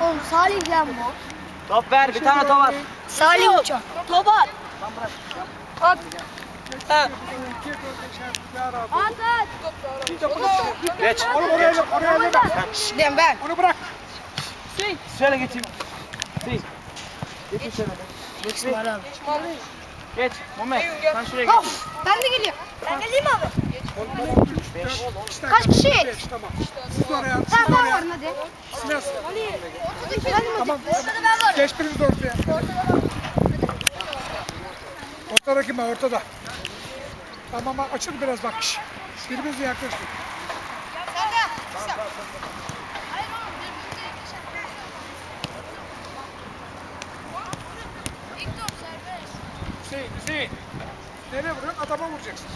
Oğlum Salih lan bu. Top ver bir tane top at. Salih uçak. Top at. At. Ha. At at. Geç. Oğlum oraya Geç. oraya bak. Ben ben. Onu bırak. Şöyle geçeyim. Şey. Geçin şöyle. Geç. Geç. Geç. Muhammed. Sen şuraya geç. Ben de geliyorum. Ben geleyim abi. Kaç kişi? Beş, tamam. Siz Siz Tamam de ben. Tamam. Ortada ben varım. Geç biriniz ortaya. Ortada kim var? Ortada. Tamam açıl biraz bak. Şş. Birbirinize yaklaşın. Hüseyin, Hüseyin. Nereye vuruyorsun? Adama vuracaksın.